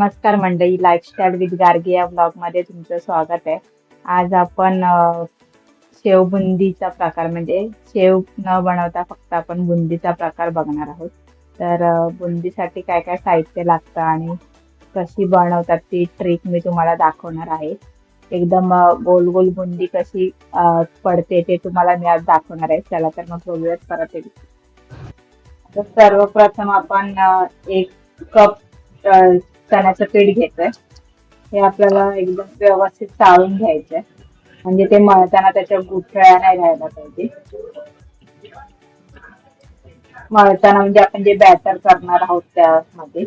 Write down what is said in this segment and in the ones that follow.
नमस्कार मंडळी lifestyle with Gargi या ब्लॉगमध्ये तुमचं स्वागत आहे. आज आपण शेवबुंदीचा शेव बुंदीचा प्रकार म्हणजे शेव न बनवता फक्त आपण बुंदीचा प्रकार बघणार आहोत. तर बुंदीसाठी काय काय साहित्य लागतं आणि कशी बनवतात ती ट्रिक मी तुम्हाला दाखवणार आहे. एकदम गोल गोल बुंदी कशी पडते ते तुम्हाला मी आज दाखवणार आहे. चला तर मग बघूयात परत एक तर सर्वप्रथम आपण एक कप चण्याचं पीठ घ्यायचंय हे आपल्याला एकदम व्यवस्थित चाळून घ्यायचंय. म्हणजे ते मळताना त्याच्या गुठळ्या नाही राहायला पाहिजे. मळताना म्हणजे आपण जे बॅटर करणार आहोत त्यामध्ये.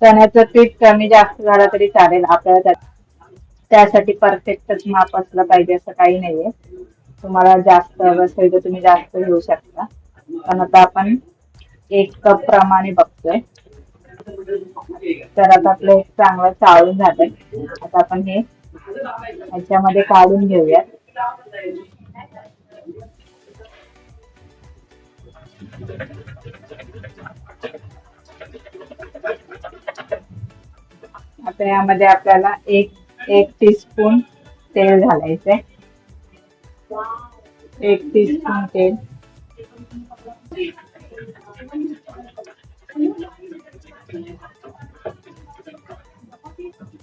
चण्याचं पीठ कमी जास्त झालं तरी चालेल. आपल्याला त्या- त्यासाठी परफेक्टच माप असलं पाहिजे असं काही नाहीये. तुम्हाला जास्त हवं असेल तर तुम्ही जास्त घेऊ शकता. पण आता आपण एक कप प्रमाणे बघतोय. तर आता आपलं एक चांगलं चाळून झालंय. आता आपण हे ह्याच्यामध्ये काढून घेऊयात. आता यामध्ये आपल्याला एक एक टीस्पून तेल घालायचंय. एक टीस्पून तेल.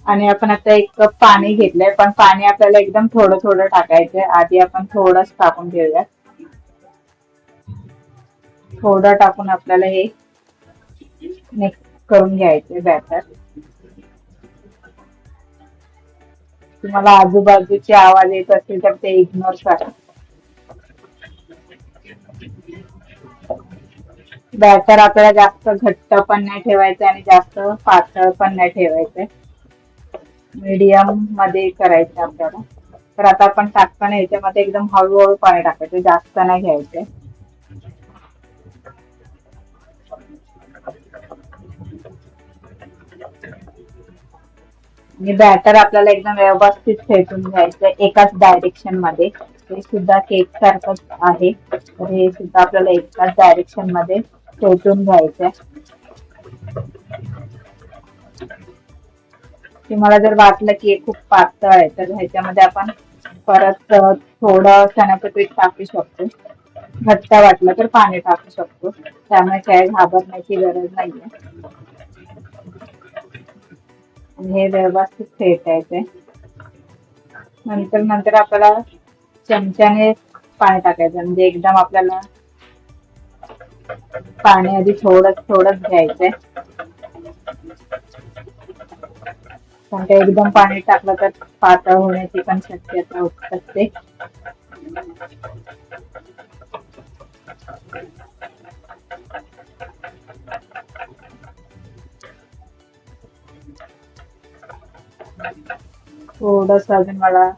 आणि आपण आता एक कप पाणी घेतलंय पण पाणी आपल्याला एकदम थोडं थोडं टाकायचंय. आधी आपण थोडंच टाकून घेऊयात. थोडं टाकून आपल्याला हे मिक्स करून घ्यायचंय बॅटर तुम्हाला आजूबाजूचे आवाज येत असतील तर ते इग्नोर करा. बॅटर आपल्याला जास्त घट्ट पण नाही ठेवायचं आणि जास्त पातळ पण नाही ठेवायचंय मीडियममध्ये करायचं आपल्याला. तर आता आपण टाकताना याच्यामध्ये एकदम हळूहळू पाणी टाकायचं जास्त नाही घ्यायचंय म्हणजे आणि बॅटर आपल्याला एकदम व्यवस्थित फेटून घ्यायचं एकाच डायरेक्शनमध्ये. हे सुद्धा केक सारखंच आहे. तर हे सुद्धा आपल्याला एकाच डायरेक्शनमध्ये फेटून घ्यायचंय तुम्हाला जर वाटलं की खूप पातळ आहे तर ह्याच्यामध्ये आपण परत थोडं चण्याचं पीठ टाकू शकतो. घट्ट वाटलं तर पाणी टाकू शकतो. त्यामुळे काय घाबरण्याची गरज नाहीये. आणि हे व्यवस्थित फेटायचंय नंतर नंतर आपल्याला चमच्याने पाणी टाकायचं. म्हणजे एकदम आपल्याला पाणी आधी थोडंच थोडंच घ्यायचंय. पण ते एकदम पाणी टाकलं तर पातळ होण्याची पण शक्यता असते. थोडस अजून मला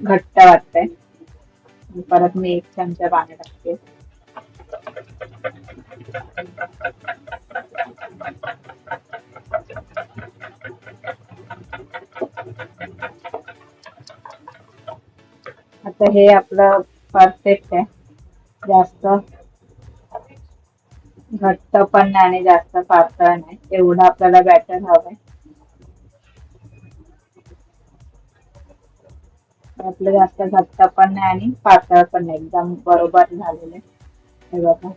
घट्ट वाटतंय. परत मी एक चमचा पाणी टाकते. आता हे आपलं परफेक्ट आहे. जास्त घट्ट पण नाही आणि जास्त पातळ नाही. एवढं आपल्याला बॅटर हवंय. आपलं जास्त घट्ट पण नाही आणि पातळ पण नाही. एकदम बरोबर झालेलं हे बघा.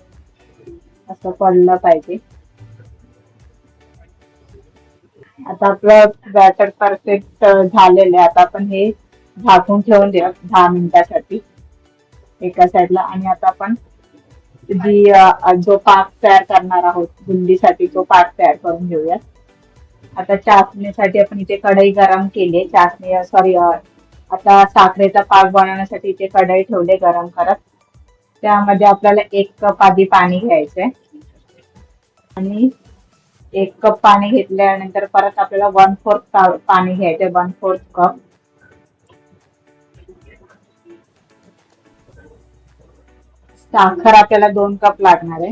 असं पडलं पाहिजे. आता आपलं बॅटर परफेक्ट झालेलं आहे. आता आपण हे झाकून ठेवून देऊ दहा मिनिटासाठी. एका साईडला आणि आता आपण जी जो पाक तयार करणार आहोत बुंदीसाठी तो पाक तयार करून घेऊया आता चाचणीसाठी आपण इथे कढई गरम केली चाचणी सॉरी आता साखरेचा पाक बनवण्यासाठी इथे कढई ठेवले गरम करत. त्यामध्ये आपल्याला एक कप आधी पाणी घ्यायचंय. आणि एक कप पाणी घेतल्यानंतर परत आपल्याला वन फोर्थ पाणी घ्यायचंय वन फोर्थ कप साखर आपल्याला दोन कप लागणार आहे.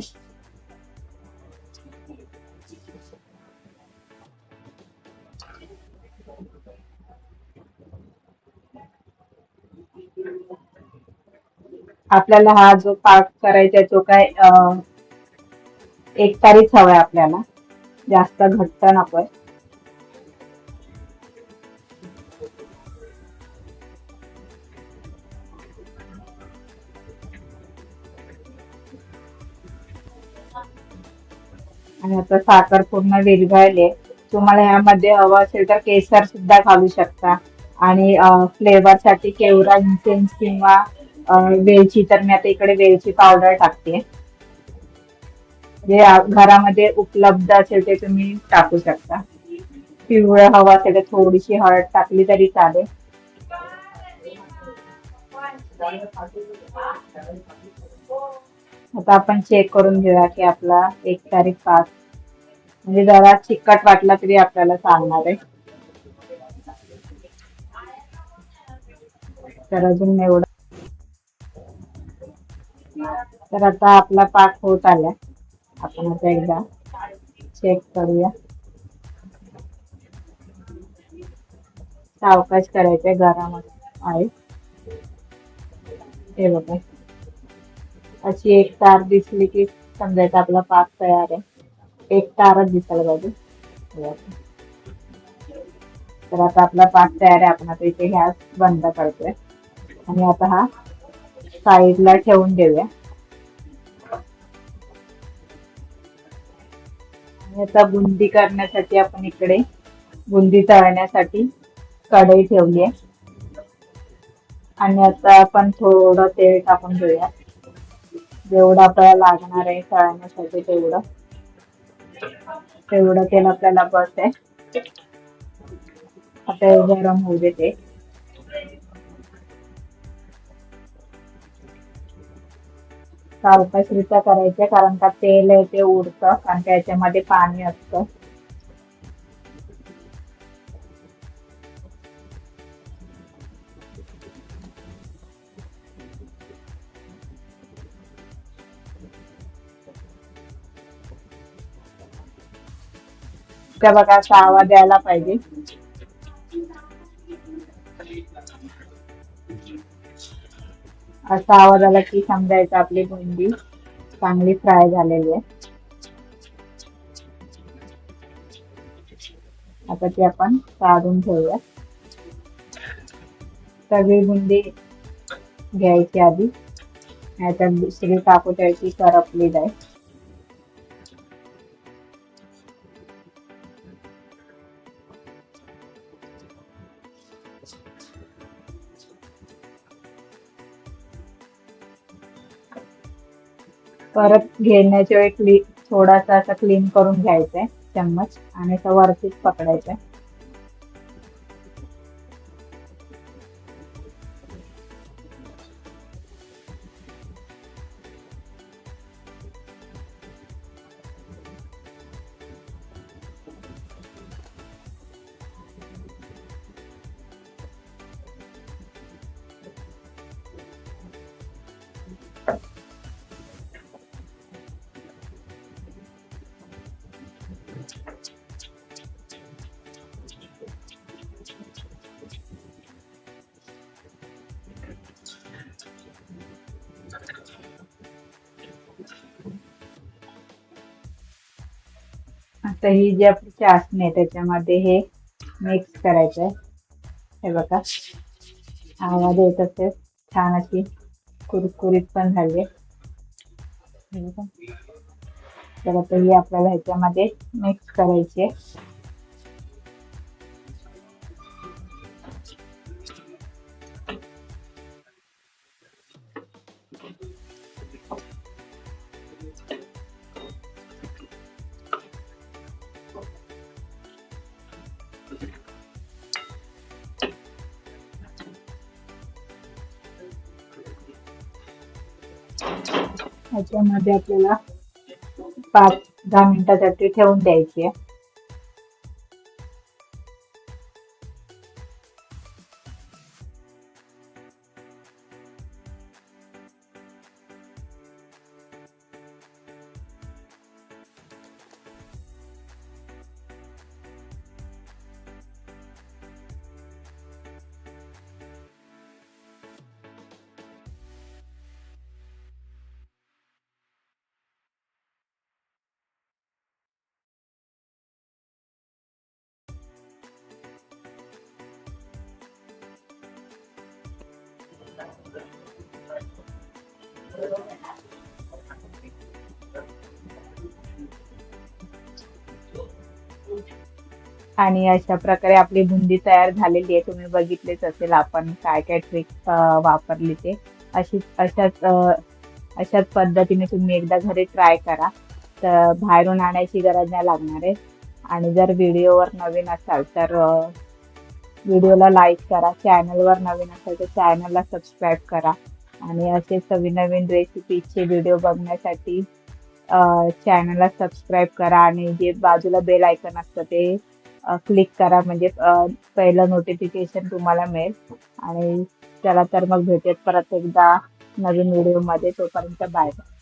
आपल्याला हा जो पाक करायचा तो काय एक तारीच हवाय आपल्याला. जास्त घट्ट नकोय. आणि आता साखर पूर्ण विरघळले तुम्हाला ह्यामध्ये हवं असेल तर केसर सुद्धा घालू शकता. आणि फ्लेवर साठी केवरा इन्सेन्स किंवा वेलची तर मी आता इकडे वेलची पावडर टाकते. म्हणजे जे घरामध्ये उपलब्ध असेल ते तुम्ही टाकू शकता. पिवळं हवं असेल तर थोडीशी हळद टाकली तरी चालेल. आता आपण चेक करून घेऊया की आपला एक तारीख पाच. म्हणजे जरा चिकट वाटला तरी आपल्याला चालणार आहे. तर अजून एवढं तर आता आपला पाक होत आला आपण आता एकदा चेक करूया. सावकाश करायचे गरम आहे. हे बघा. अशी एक तार दिसली की समजायचं आपला पाक तयार आहे. एक तारच दिसायला पाहिजे. तर आता आपला पाक तयार आहे. आपण आता इथे गॅस बंद करतोय. आणि आता हा साईडला ठेवून देऊया. आणि आता बुंदी करण्यासाठी आपण इकडे बुंदी तळण्यासाठी कढई ठेवली आहे. आणि आता आपण थोडं तेल टाकून घेऊया. जेवढं आपल्याला लागणार आहे तळण्यासाठी तेवढं. तेवढं तेल आपल्याला बस आहे. आता गरम होऊ दे ते करायचे कारण का तेल आहे ते उडतं कारण का याच्यामध्ये पाणी असतं. त्या बघा असा आवाज यायला पाहिजे. असा आवाज आला की समजायचं आपली बुंदी. चांगली फ्राय झालेली आहे. आता ती आपण काढून ठेवूया सगळी बुंदी घ्यायची आधी. नाहीतर दुसरी टाकू ठेवायची करपली जाईल परत घेण्याच्या वेळी थोडासा असा क्लीन करून घ्यायचा आहे चम्मच आणि असं वरतीच पकडायचंय. आता ही जी आपली चाशणी आहे त्याच्यामध्ये हे मिक्स करायचं आहे. हे बघा. आवाज येत असेल. छान अशी कुरकुरीत पण झाली आहे. तर आता ही आपल्याला ह्याच्यामध्ये मिक्स करायची आहे. ह्याच्यामध्ये आपल्याला पाच दहा मिनिटासाठी ठेवून द्यायची आहे. आणि अशा प्रकारे आपली बुंदी तयार झालेली आहे. तुम्ही बघितलेच असेल आपण काय काय ट्रिक वापरली ते. अशी अशाच अशाच पद्धतीने तुम्ही एकदा घरी ट्राय करा. तर बाहेरून आणायची गरज नाही लागणार आहे. आणि जर व्हिडिओवर नवीन असाल तर व्हिडिओला लाईक करा. चॅनलवर नवीन असाल तर चॅनलला सबस्क्राईब करा. आणि असे नवीन नवीन रेसिपीचे व्हिडिओ बघण्यासाठी चॅनलला सबस्क्राईब करा. आणि जे बाजूला बेल आयकन असतं ते क्लिक करा. म्हणजे पहिलं नोटिफिकेशन तुम्हाला मिळेल. आणि चला तर मग भेटेल परत एकदा नवीन व्हिडिओमध्ये तोपर्यंत बाय बाय